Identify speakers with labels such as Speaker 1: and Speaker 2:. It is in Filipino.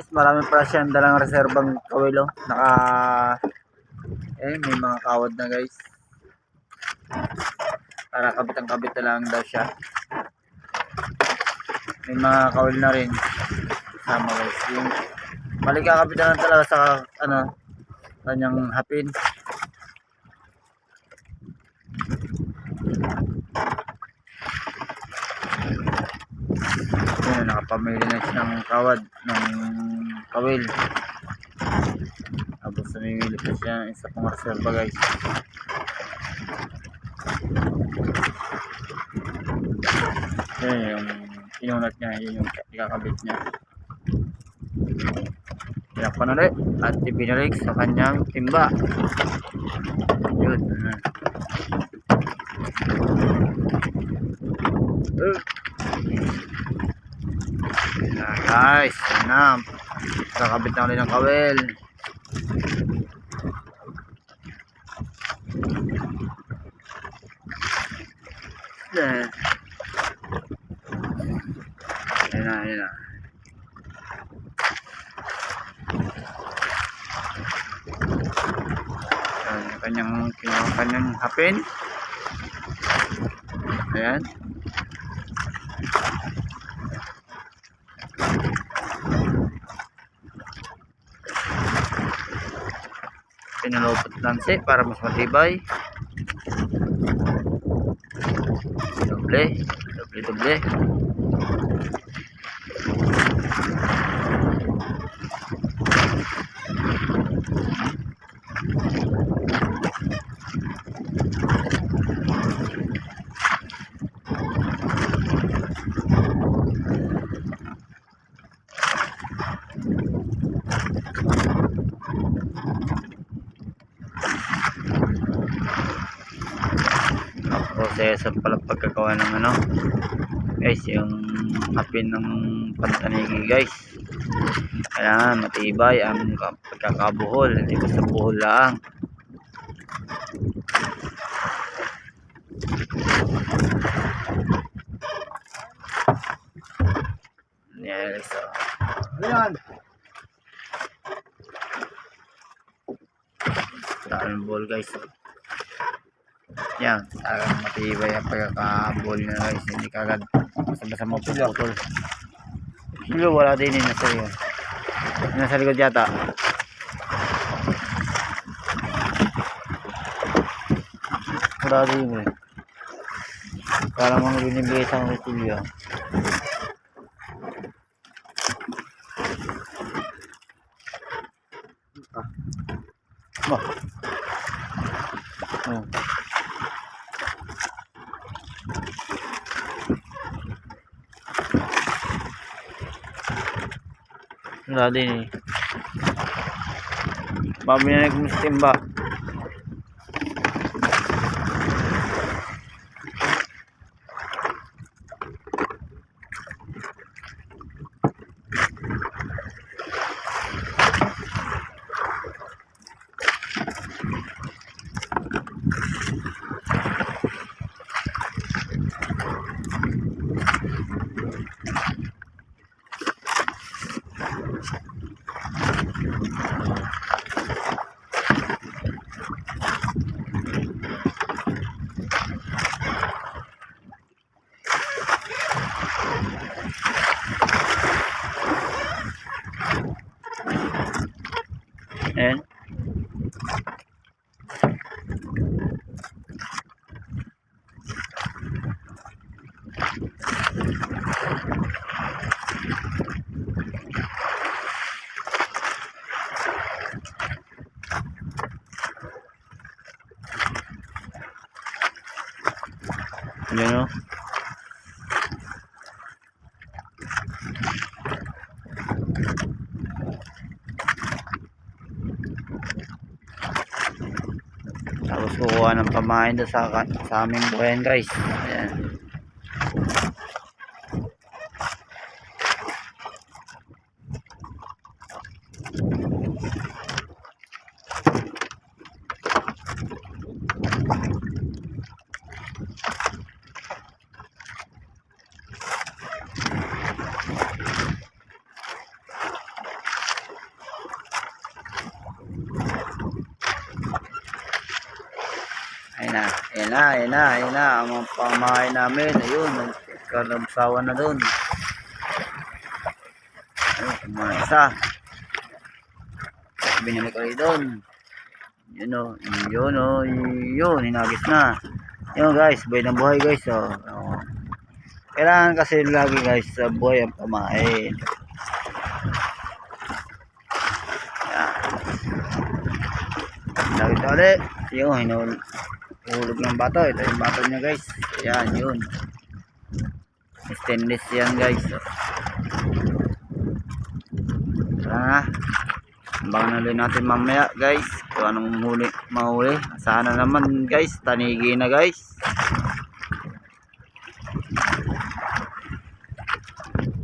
Speaker 1: Guys, marami pala siyang dalang reserbang kawilo. Naka... Eh, may mga kawad na guys. Para kabitang-kabit na lang daw siya. May mga kawil na rin. Sama guys. Yung balik kakabit na lang talaga sa ano kanyang hapin. Siya ng kawad ng kawil. Tapos namimili pa siya ng isa pang reserva guys. Yun yung inunat niya, yun yung ikakabit niya. Tinakpan ulit at ibinalik sa kanyang timba. Yun. Uh. Na guys, na. Kakabit na ulit ng kawel. Yan. Yan na, yan na. Yan, kanyang, kanyang hapin. Ayan. Pinalupot lang si para mas matibay. Doble, doble, doble. Proseso pala pagkagawa ng ano guys yung hapin ng pantanigi guys kailangan matibay ang ka- pagkakabuhol hindi basta buhol lang yan guys oh.
Speaker 2: Ayan.
Speaker 1: daming ball guys oh. Yan talagang matibay ang pagkakabuhol na guys hindi kagad basta-basta mapuputol Silo wala din eh nasa yun nasa likod yata. Wala din eh. Para mga binibigay sa Rotilio Bah. Oh. Wala din eh. Pabinalik mo sa. Ayan. Yan o. Oh. Tapos kukuha ng pamain doon sa, sa aming buhayan guys. Ayan. Thank you. Ayan na, ayan na, ayan na, ayan na. Ang mga pamahay namin, ayun, nagkalamsawa na doon. Ayun, mga isa. Binalik ko doon. Yun o, yun o, yun, hinagis na. Yun guys, buhay ng buhay guys. Oh. Oh. Kailangan kasi lagi guys sa buhay ang pamain. Lagi tali. Yun, hinul hulog ng bato. Ito yung bato niya guys. Yan, yun. Stainless yan guys. Tara na. Abangan rin natin mamaya guys. Kung anong huli, mahuli. Sana naman guys. Tanigi na guys.